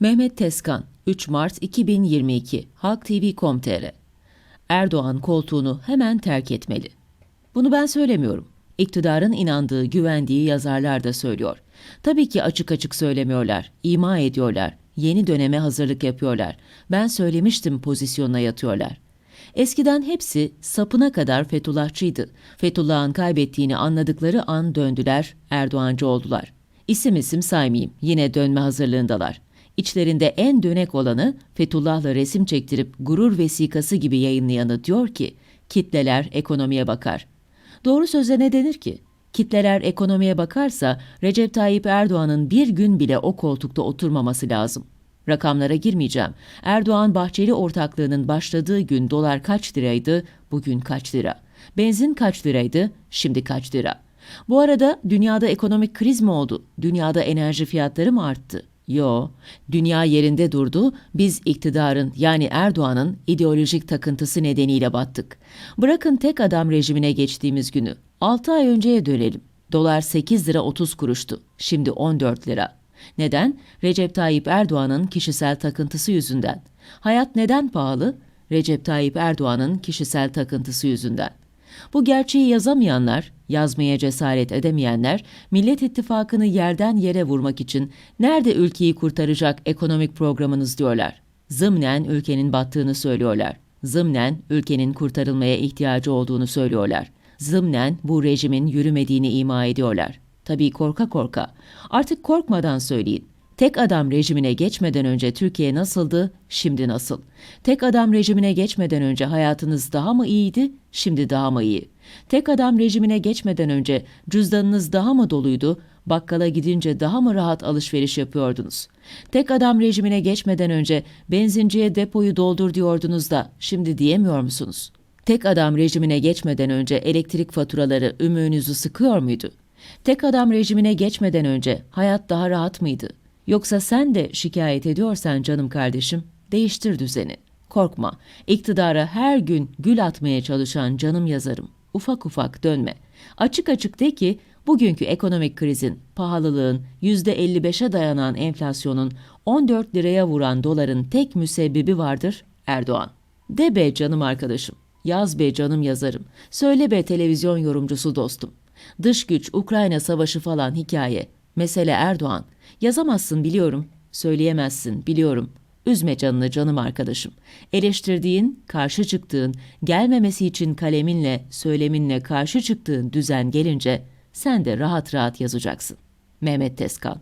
Mehmet Teskan, 3 Mart 2022, Halk TV.com.tr Erdoğan koltuğunu hemen terk etmeli. Bunu ben söylemiyorum. İktidarın inandığı, güvendiği yazarlar da söylüyor. Tabii ki açık açık söylemiyorlar, ima ediyorlar, yeni döneme hazırlık yapıyorlar. Ben söylemiştim pozisyonuna yatıyorlar. Eskiden hepsi sapına kadar Fethullahçıydı. Fethullah'ın kaybettiğini anladıkları an döndüler, Erdoğancı oldular. İsim isim saymayayım, yine dönme hazırlığındalar. İçlerinde en dönek olanı Fethullah'la resim çektirip gurur vesikası gibi yayınlayanı diyor ki, kitleler ekonomiye bakar. Doğru söze ne denir ki? Kitleler ekonomiye bakarsa Recep Tayyip Erdoğan'ın bir gün bile o koltukta oturmaması lazım. Rakamlara girmeyeceğim. Erdoğan Bahçeli ortaklığının başladığı gün dolar kaç liraydı, bugün kaç lira? Benzin kaç liraydı, şimdi kaç lira? Bu arada dünyada ekonomik kriz mi oldu? Dünyada enerji fiyatları mı arttı? Yo, dünya yerinde durdu, biz iktidarın yani Erdoğan'ın ideolojik takıntısı nedeniyle battık. Bırakın tek adam rejimine geçtiğimiz günü, 6 ay önceye dönelim. Dolar 8 lira 30 kuruştu, şimdi 14 lira. Neden? Recep Tayyip Erdoğan'ın kişisel takıntısı yüzünden. Hayat neden pahalı? Recep Tayyip Erdoğan'ın kişisel takıntısı yüzünden. Bu gerçeği yazamayanlar, yazmaya cesaret edemeyenler, Millet İttifakı'nı yerden yere vurmak için nerede ülkeyi kurtaracak ekonomik programınız diyorlar. Zımnen ülkenin battığını söylüyorlar. Zımnen ülkenin kurtarılmaya ihtiyacı olduğunu söylüyorlar. Zımnen bu rejimin yürümediğini ima ediyorlar. Tabii korka korka. Artık korkmadan söyleyin. Tek adam rejimine geçmeden önce Türkiye nasıldı, şimdi nasıl? Tek adam rejimine geçmeden önce hayatınız daha mı iyiydi, şimdi daha mı iyi? Tek adam rejimine geçmeden önce cüzdanınız daha mı doluydu, bakkala gidince daha mı rahat alışveriş yapıyordunuz? Tek adam rejimine geçmeden önce benzinciye depoyu doldur diyordunuz da şimdi diyemiyor musunuz? Tek adam rejimine geçmeden önce elektrik faturaları ümüğünüzü sıkıyor muydu? Tek adam rejimine geçmeden önce hayat daha rahat mıydı? Yoksa sen de şikayet ediyorsan canım kardeşim, değiştir düzeni. Korkma, iktidara her gün gül atmaya çalışan canım yazarım. Ufak ufak dönme. Açık açık de ki bugünkü ekonomik krizin, pahalılığın, %55'e dayanan enflasyonun, 14 liraya vuran doların tek müsebbibi vardır Erdoğan. De be canım arkadaşım, yaz be canım yazarım, söyle be televizyon yorumcusu dostum. Dış güç, Ukrayna savaşı falan hikaye. Mesele Erdoğan. Yazamazsın biliyorum, söyleyemezsin biliyorum. Üzme canını canım arkadaşım. Eleştirdiğin, karşı çıktığın, gelmemesi için kaleminle, söyleminle karşı çıktığın düzen gelince sen de rahat rahat yazacaksın. Mehmet Tezkan